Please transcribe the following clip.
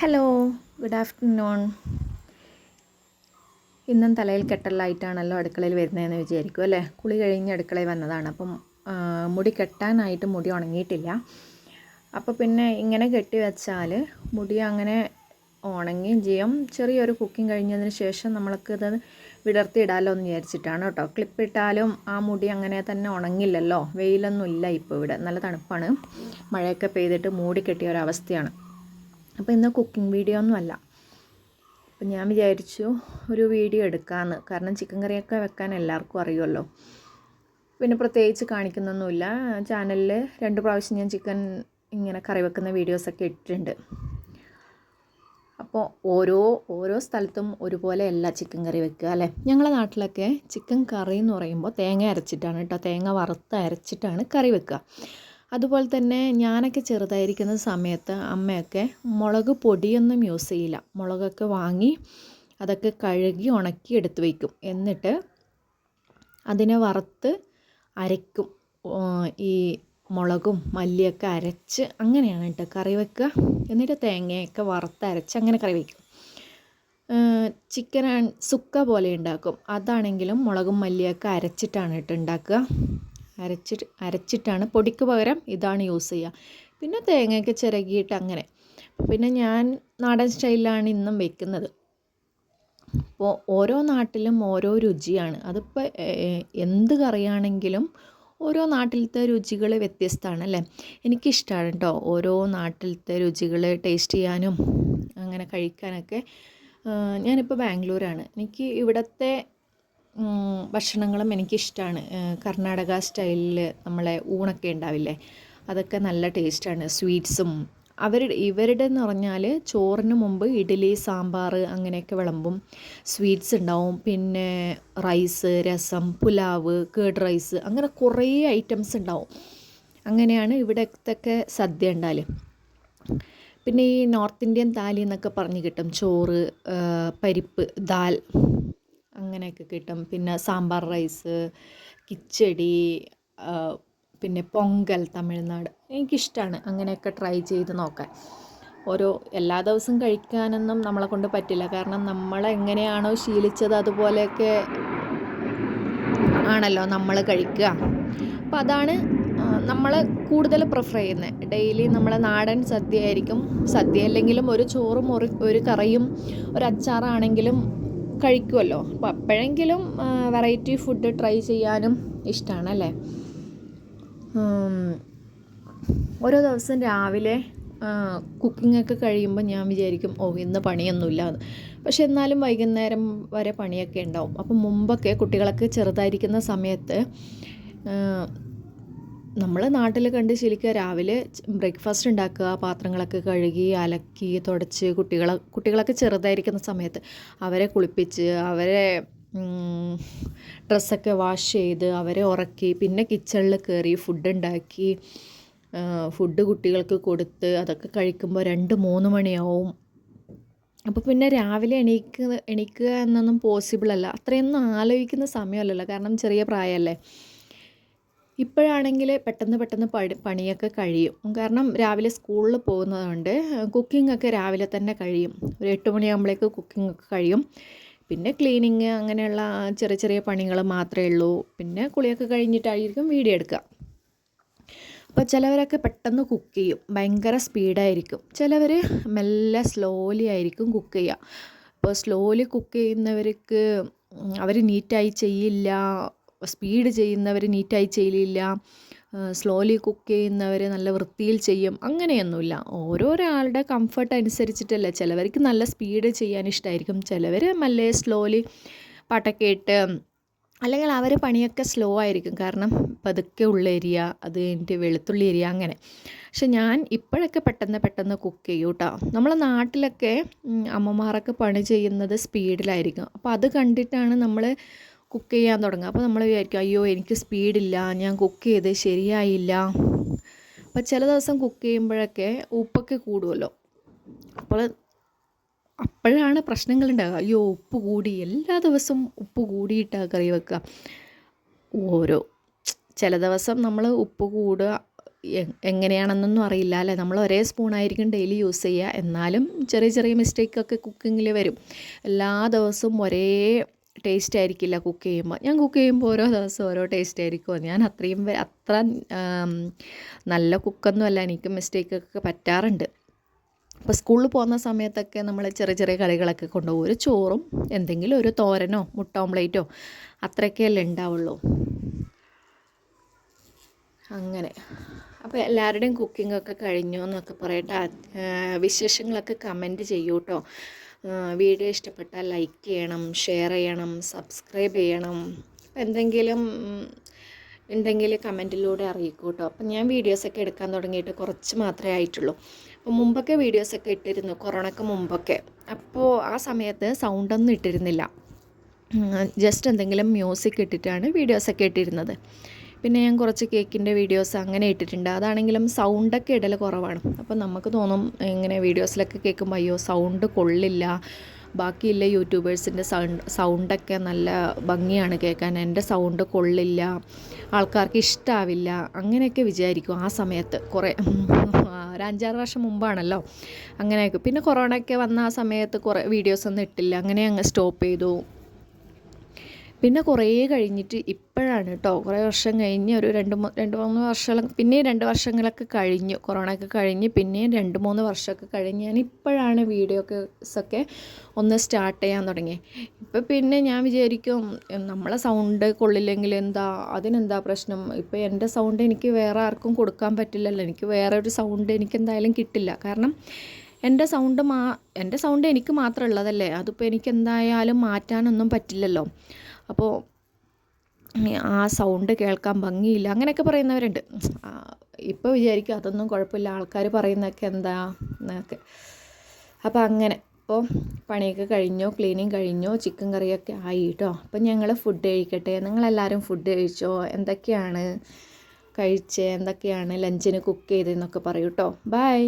Hello good afternoon ഇന്നും തലയിൽ കെട്ടലായിട്ടാണല്ലോ അടുക്കളയിൽ വരുന്നതെന്ന് വിചാരിക്കും അല്ലേ? കുളി കഴിഞ്ഞ് അടുക്കളയിൽ വന്നതാണ്. അപ്പം മുടി കെട്ടാനായിട്ട് മുടി ഉണങ്ങിയിട്ടില്ല. അപ്പോൾ പിന്നെ ഇങ്ങനെ കെട്ടി വെച്ചാൽ മുടി അങ്ങനെ ഉണങ്ങുകയും ചെയ്യും. ചെറിയൊരു കുക്കിംഗ് കഴിഞ്ഞതിന് ശേഷം നമ്മൾക്ക് ഇത് വിടർത്തിയിടാമല്ലോ എന്ന് വിചാരിച്ചിട്ടാണ് കേട്ടോ. ക്ലിപ്പ് ഇട്ടാലും ആ മുടി അങ്ങനെ തന്നെ ഉണങ്ങില്ലല്ലോ. വെയിലൊന്നും ഇല്ല ഇപ്പോൾ ഇവിടെ. നല്ല തണുപ്പാണ്. മഴയൊക്കെ പെയ്തിട്ട് മൂടി കെട്ടിയ ഒരവസ്ഥയാണ്. അപ്പോൾ ഇന്ന് കുക്കിംഗ് വീഡിയോ ഒന്നുമല്ല അപ്പം ഞാൻ വിചാരിച്ചു ഒരു വീഡിയോ എടുക്കാമെന്ന് കാരണം ചിക്കൻ കറിയൊക്കെ വെക്കാൻ എല്ലാവർക്കും അറിയുമല്ലോ. പിന്നെ പ്രത്യേകിച്ച് കാണിക്കുന്നൊന്നുമില്ല. ചാനലിൽ രണ്ട് പ്രാവശ്യം ഞാൻ ചിക്കൻ ഇങ്ങനെ കറി വെക്കുന്ന വീഡിയോസൊക്കെ ഇട്ടിട്ടുണ്ട്. അപ്പോൾ ഓരോ ഓരോ സ്ഥലത്തും ഒരുപോലെയല്ല ചിക്കൻ കറി വെക്കുക അല്ലേ? ഞങ്ങളുടെ നാട്ടിലൊക്കെ ചിക്കൻ കറി എന്ന് പറയുമ്പോൾ തേങ്ങ അരച്ചിട്ടാണ് കേട്ടോ തേങ്ങ വറുത്ത് അരച്ചിട്ടാണ് കറി വെക്കുക. അതുപോലെ തന്നെ ഞാനൊക്കെ ചെറുതായിരിക്കുന്ന സമയത്ത് അമ്മയൊക്കെ മുളക് പൊടിയൊന്നും യൂസ് ചെയ്യില്ല. മുളകൊക്കെ വാങ്ങി അതൊക്കെ കഴുകി ഉണക്കി എടുത്ത് വയ്ക്കും എന്നിട്ട് അതിനെ വറുത്ത് അരയ്ക്കും. ഈ മുളകും മല്ലിയൊക്കെ അരച്ച് അങ്ങനെയാണ് കേട്ടോ കറി വെക്കുക. എന്നിട്ട് തേങ്ങയൊക്കെ വറുത്ത് അരച്ച് അങ്ങനെ കറി വയ്ക്കും ചിക്കൻ സുക്ക പോലെ ഉണ്ടാക്കും. അതാണെങ്കിലും മുളകും മല്ലിയൊക്കെ അരച്ചിട്ടാണ് കേട്ടോ ഉണ്ടാക്കുക. അരച്ചിട്ട് അരച്ചിട്ടാണ് പൊടിക്ക് പകരം ഇതാണ് യൂസ് ചെയ്യുക. പിന്നെ തേങ്ങയൊക്കെ ചിരകിയിട്ട് അങ്ങനെ. പിന്നെ ഞാൻ നാടൻ സ്റ്റൈലിലാണ് ഇന്നും വെക്കുന്നത്. അപ്പോൾ ഓരോ നാട്ടിലും ഓരോ രുചിയാണ്. അതിപ്പോൾ എന്ത് കറിയാണെങ്കിലും ഓരോ നാട്ടിലത്തെ രുചികൾ വ്യത്യസ്തമാണ് അല്ലേ? എനിക്കിഷ്ടമാണ് കേട്ടോ ഓരോ നാട്ടിലത്തെ രുചികൾ ടേസ്റ്റ് ചെയ്യാനും അങ്ങനെ കഴിക്കാനൊക്കെ. ഞാനിപ്പോൾ ബാംഗ്ലൂരാണ്. എനിക്ക് ഇവിടുത്തെ ഭക്ഷണങ്ങളും എനിക്കിഷ്ടമാണ് കർണാടക സ്റ്റൈലിൽ നമ്മളെ ഊണൊക്കെ ഉണ്ടാവില്ലേ? അതൊക്കെ നല്ല ടേസ്റ്റാണ്. സ്വീറ്റ്സും. അവരുടെ ഇവരുടെ എന്ന് പറഞ്ഞാൽ ചോറിന് മുമ്പ് ഇഡ്ഡലി സാമ്പാർ അങ്ങനെയൊക്കെ വിളമ്പും. സ്വീറ്റ്സ് ഉണ്ടാവും. പിന്നെ റൈസ് രസം പുലാവ് കേഡ് റൈസ് അങ്ങനെ കുറേ ഐറ്റംസ് ഉണ്ടാവും. അങ്ങനെയാണ് ഇവിടത്തൊക്കെ സദ്യ ഉണ്ടാൽ. പിന്നെ ഈ നോർത്ത് ഇന്ത്യൻ താലി എന്നൊക്കെ പറഞ്ഞ് കിട്ടും. ചോറ് പരിപ്പ് ദാൽ. അങ്ങനെയൊക്കെ കിട്ടും. പിന്നെ സാമ്പാർ റൈസ് കിച്ചടി പിന്നെ പൊങ്കൽ തമിഴ്നാട് എനിക്കിഷ്ടമാണ് അങ്ങനെയൊക്കെ ട്രൈ ചെയ്ത് നോക്കാൻ. ഓരോ എല്ലാ ദിവസവും കഴിക്കാനൊന്നും നമ്മളെ കൊണ്ട് പറ്റില്ല. കാരണം നമ്മളെങ്ങനെയാണോ ശീലിച്ചത് അതുപോലെയൊക്കെ ആണല്ലോ നമ്മൾ കഴിക്കുക. അപ്പോൾ അതാണ് നമ്മൾ കൂടുതൽ പ്രിഫർ ചെയ്യുന്നത് ഡെയിലി നമ്മളെ നാടൻ സദ്യ ആയിരിക്കും സദ്യ അല്ലെങ്കിലും ഒരു ചോറും ഒരു ഒരു കറിയും ഒരു അച്ചാറാണെങ്കിലും കഴിക്കുമല്ലോ അപ്പോൾ അപ്പോഴെങ്കിലും വെറൈറ്റി ഫുഡ് ട്രൈ ചെയ്യാനും ഇഷ്ടമാണ് അല്ലേ ഓരോ ദിവസം രാവിലെ കുക്കിങ്ങൊക്കെ കഴിയുമ്പോൾ ഞാൻ വിചാരിക്കും ഓ ഇന്ന് പണിയൊന്നുമില്ല. എന്ന് പക്ഷെ എന്നാലും വൈകുന്നേരം വരെ പണിയൊക്കെ ഉണ്ടാവും. അപ്പം മുമ്പൊക്കെ കുട്ടികളൊക്കെ ചെറുതായിരിക്കുന്ന സമയത്ത് നമ്മൾ നാട്ടിൽ കണ്ട് ശീലിക്കുക രാവിലെ ബ്രേക്ക്ഫാസ്റ്റ് ഉണ്ടാക്കുക പാത്രങ്ങളൊക്കെ കഴുകി അലക്കി തുടച്ച് കുട്ടികളെ കുട്ടികളൊക്കെ ചെറുതായിരിക്കുന്ന സമയത്ത് അവരെ കുളിപ്പിച്ച് അവരെ ഡ്രസ്സൊക്കെ വാഷ് ചെയ്ത് അവരെ ഉറക്കി പിന്നെ കിച്ചണിൽ കയറി ഫുഡ് ഉണ്ടാക്കി ഫുഡ് കുട്ടികൾക്ക് കൊടുത്ത് അതൊക്കെ കഴിക്കുമ്പോൾ രണ്ട് മൂന്ന് മണിയാവും. അപ്പോൾ പിന്നെ രാവിലെ എണീക്ക എണീക്കുക എന്നൊന്നും പോസിബിൾ അല്ല. അത്രയൊന്നും ആലോചിക്കുന്ന സമയമല്ലല്ലോ. കാരണം ചെറിയ പ്രായമല്ലേ ഇപ്പോഴാണെങ്കിൽ പെട്ടെന്ന് പെട്ടെന്ന് പണി പണിയൊക്കെ കഴിയും. കാരണം രാവിലെ സ്കൂളിൽ പോകുന്നതുകൊണ്ട് കുക്കിംഗ് ഒക്കെ രാവിലെ തന്നെ കഴിയും. ഒരു എട്ട് മണിയാകുമ്പോഴേക്ക് കുക്കിംഗ് ഒക്കെ കഴിയും. പിന്നെ ക്ലീനിങ് അങ്ങനെയുള്ള ചെറിയ ചെറിയ പണികൾ മാത്രമേ ഉള്ളൂ. പിന്നെ കുളിയൊക്കെ കഴിഞ്ഞിട്ടായിരിക്കും വീഡിയോ എടുക്കുക. അപ്പോൾ ചിലവരൊക്കെ പെട്ടെന്ന് കുക്ക് ചെയ്യും. ഭയങ്കര സ്പീഡായിരിക്കും ചിലവർ മെല്ലെ സ്ലോലി ആയിരിക്കും കുക്ക് ചെയ്യുക. അപ്പോൾ സ്ലോലി കുക്ക് ചെയ്യുന്നവർക്ക് അവർ നീറ്റായി ചെയ്യില്ല. സ്പീഡ് ചെയ്യുന്നവർ നീറ്റായി ചെയ്യില്ല സ്ലോലി കുക്ക് ചെയ്യുന്നവർ നല്ല വൃത്തിയിൽ ചെയ്യും. അങ്ങനെയൊന്നുമില്ല. ഓരോരാളുടെ കംഫർട്ട് അനുസരിച്ചിട്ടല്ല. ചിലവർക്ക് നല്ല സ്പീഡ് ചെയ്യാൻ ഇഷ്ടമായിരിക്കും ചിലവർ നല്ല സ്ലോലി പാട്ടൊക്കെ അല്ലെങ്കിൽ അവർ പണിയൊക്കെ സ്ലോ ആയിരിക്കും. കാരണം പതുക്കെ ഉള്ള ഏരിയ അത് കഴിഞ്ഞിട്ട് വെളുത്തുള്ളി ഏരിയ അങ്ങനെ. പക്ഷെ ഞാൻ ഇപ്പോഴൊക്കെ പെട്ടെന്ന് പെട്ടെന്ന് കുക്ക് ചെയ്യും കേട്ടോ നമ്മളെ നാട്ടിലൊക്കെ അമ്മമാരൊക്കെ പണി ചെയ്യുന്നത് സ്പീഡിലായിരിക്കും അപ്പോൾ അത് കണ്ടിട്ടാണ് നമ്മൾ കുക്ക് ചെയ്യാൻ തുടങ്ങുക. അപ്പോൾ നമ്മൾ വിചാരിക്കും അയ്യോ എനിക്ക് സ്പീഡില്ല ഞാൻ കുക്ക് ചെയ്ത് ശരിയായില്ല. അപ്പോൾ ചില ദിവസം കുക്ക് ചെയ്യുമ്പോഴൊക്കെ ഉപ്പൊക്കെ കൂടുമല്ലോ അപ്പോൾ അപ്പോഴാണ് പ്രശ്നങ്ങൾ ഉണ്ടാകുക അയ്യോ ഉപ്പ് കൂടി എല്ലാ ദിവസവും ഉപ്പ് കൂടിയിട്ടാണ് കറി വെക്കുക. ഓരോ ചില ദിവസം നമ്മൾ ഉപ്പ് കൂടുക എങ്ങനെയാണെന്നൊന്നും അറിയില്ല അല്ലേ? നമ്മൾ ഒരേ സ്പൂണായിരിക്കും ഡെയിലി യൂസ് ചെയ്യുക. എന്നാലും ചെറിയ ചെറിയ മിസ്റ്റേക്കൊക്കെ കുക്കിങ്ങിൽ വരും. എല്ലാ ദിവസവും ഒരേ ടേസ്റ്റ് ആയിരിക്കില്ല കുക്ക് ചെയ്യുമ്പോൾ. ഞാൻ കുക്ക് ചെയ്യുമ്പോൾ ഓരോ ദിവസം ഓരോ ടേസ്റ്റ് ആയിരിക്കുമോ ഞാൻ അത്രയും അത്ര നല്ല കുക്കൊന്നും അല്ല എനിക്ക് മിസ്റ്റേക്കൊക്കെ പറ്റാറുണ്ട്. അപ്പോൾ സ്കൂളിൽ പോകുന്ന സമയത്തൊക്കെ നമ്മൾ ചെറിയ ചെറിയ കറികളൊക്കെ കൊണ്ടുപോകും. ഒരു ചോറും എന്തെങ്കിലും ഒരു തോരനോ മുട്ട ഓംലേറ്റോ അത്രയൊക്കെയല്ലേ ഉണ്ടാവുള്ളൂ. അങ്ങനെ. അപ്പോൾ എല്ലാവരുടെയും കുക്കിംഗ് ഒക്കെ കഴിഞ്ഞു എന്നൊക്കെ പറയട്ടെ. വിശേഷങ്ങളൊക്കെ കമന്റ് ചെയ്യൂ കേട്ടോ വീഡിയോ ഇഷ്ടപ്പെട്ടാൽ ലൈക്ക് ചെയ്യണം ഷെയർ ചെയ്യണം സബ്സ്ക്രൈബ് ചെയ്യണം. എന്തെങ്കിലും ഉണ്ടെങ്കിൽ കമന്റിലൂടെ അറിയിക്കൂ കേട്ടോ അപ്പം ഞാൻ വീഡിയോസൊക്കെ എടുക്കാൻ തുടങ്ങിയിട്ട് കുറച്ച് മാത്രമേ ആയിട്ടുള്ളൂ. അപ്പോൾ മുമ്പൊക്കെ വീഡിയോസൊക്കെ ഇട്ടിരുന്നു കൊറോണയ്ക്ക് മുമ്പൊക്കെ. അപ്പോൾ ആ സമയത്ത് സൗണ്ടൊന്നും ഇട്ടിരുന്നില്ല. ജസ്റ്റ് എന്തെങ്കിലും മ്യൂസിക് ഇട്ടിട്ടാണ് വീഡിയോസൊക്കെ ഇട്ടിരുന്നത്. പിന്നെ ഞാൻ കുറച്ച് കേക്കിന്റെ വീഡിയോസ് അങ്ങനെ ഇട്ടിട്ടുണ്ട്. അതാണെങ്കിലും സൗണ്ടൊക്കെ ഇടൽ കുറവാണ്. അപ്പം നമുക്ക് തോന്നും ഇങ്ങനെ വീഡിയോസിലൊക്കെ കേൾക്കുമ്പോൾ അയ്യോ സൗണ്ട് കൊള്ളില്ല. ബാക്കിയുള്ള യൂട്യൂബേഴ്സിന്റെ സൗണ്ട് സൗണ്ടൊക്കെ നല്ല ഭംഗിയാണ് കേൾക്കാൻ. എന്റെ സൗണ്ട് കൊള്ളില്ല. ആൾക്കാർക്ക് ഇഷ്ടാവില്ല. അങ്ങനെയൊക്കെ വിചാരിക്കും ആ സമയത്ത്. കുറേ ഒരു അഞ്ചാറ് വർഷം മുമ്പാണല്ലോ അങ്ങനെയൊക്കെ. പിന്നെ കൊറോണയൊക്കെ വന്ന ആ സമയത്ത് കുറേ വീഡിയോസ് ഒന്നും ഇട്ടില്ല. അങ്ങനെ അങ്ങ് സ്റ്റോപ്പ് ചെയ്തു. പിന്നെ കുറേ കഴിഞ്ഞിട്ട് ഇപ്പോഴാണ് കേട്ടോ കുറേ വർഷം കഴിഞ്ഞ് ഒരു രണ്ട് രണ്ട് മൂന്ന് വർഷം പിന്നെയും രണ്ട് വർഷങ്ങളൊക്കെ കഴിഞ്ഞു. കൊറോണയൊക്കെ കഴിഞ്ഞ് പിന്നെയും രണ്ട് മൂന്ന് വർഷമൊക്കെ കഴിഞ്ഞ് ഞാൻ ഇപ്പോഴാണ് വീഡിയോസൊക്കെ ഒന്ന് സ്റ്റാർട്ട് ചെയ്യാൻ തുടങ്ങി ഇപ്പം പിന്നെ ഞാൻ വിചാരിക്കും നമ്മളെ സൗണ്ട് കൊള്ളില്ലെങ്കിൽ എന്താ അതിനെന്താ പ്രശ്നം? ഇപ്പം എന്റെ സൗണ്ട് എനിക്ക് വേറെ ആർക്കും കൊടുക്കാൻ പറ്റില്ലല്ലോ. എനിക്ക് വേറെ ഒരു സൗണ്ട് എനിക്ക് എന്തായാലും കിട്ടില്ല. കാരണം എന്റെ സൗണ്ട് മാ എന്റെ സൗണ്ട് എനിക്ക് മാത്രമുള്ളതല്ലേ അതിപ്പോൾ എനിക്ക് എന്തായാലും മാറ്റാനൊന്നും പറ്റില്ലല്ലോ. അപ്പോൾ ആ സൗണ്ട് കേൾക്കാൻ ഭംഗിയില്ല. അങ്ങനെയൊക്കെ പറയുന്നവരുണ്ട്. ഇപ്പോൾ വിചാരിക്കും അതൊന്നും കുഴപ്പമില്ല. ആൾക്കാർ പറയുന്നതൊക്കെ എന്താ എന്നൊക്കെ. അപ്പോൾ അങ്ങനെ. അപ്പോൾ പണിയൊക്കെ കഴിഞ്ഞോ ക്ലീനിങ് കഴിഞ്ഞോ ചിക്കൻ കറിയൊക്കെ ആയി കേട്ടോ അപ്പം ഞങ്ങൾ ഫുഡ് കഴിക്കട്ടെ. നിങ്ങളെല്ലാവരും ഫുഡ് കഴിച്ചോ? എന്തൊക്കെയാണ് കഴിച്ചേ? എന്തൊക്കെയാണ് ലഞ്ചിന് കുക്ക് ചെയ്തതെന്നൊക്കെ പറയൂ കേട്ടോ ബൈ